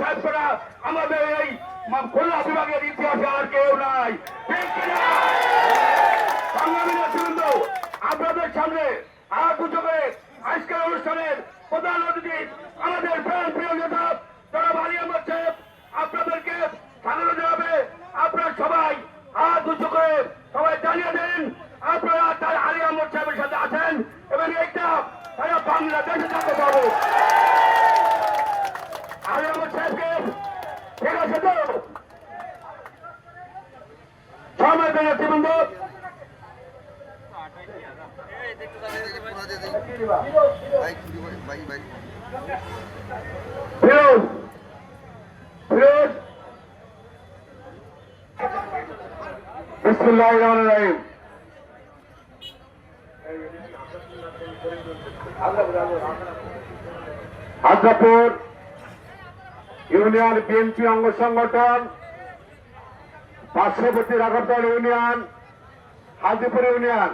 ছাড়া আমাদের এই খুলনা বিভাগের ইতিহাসে আর কেউ নাই। কিনা? আপনাদের সামনে আর দুটো করে আজকের অনুষ্ঠানের প্রধান অতিথি আমাদের প্রাণ প্রিয় নেতা আলী আহমদ সাহেব। আপনাদেরকে স্বাগত জানাবে আপনারা সবাই। হাত উঁচু করে সবাই জানিয়ে দিন, আপনারা তার আলী আহমদ সাহেবের সাথে আছেন এবং এইটা সারা বাংলাদেশে যাতে পাবো। সময় নেতৃবৃন্দ ফিরোজ ফিরোজ। বিসমুল্লাহ রহমান রহিম। আদ্রাপুর ইউনিয়ন বিএনপি অঙ্গ সংগঠন পার্শ্ববর্তী রাঘবদল ইউনিয়ন হাজিপুর ইউনিয়ন।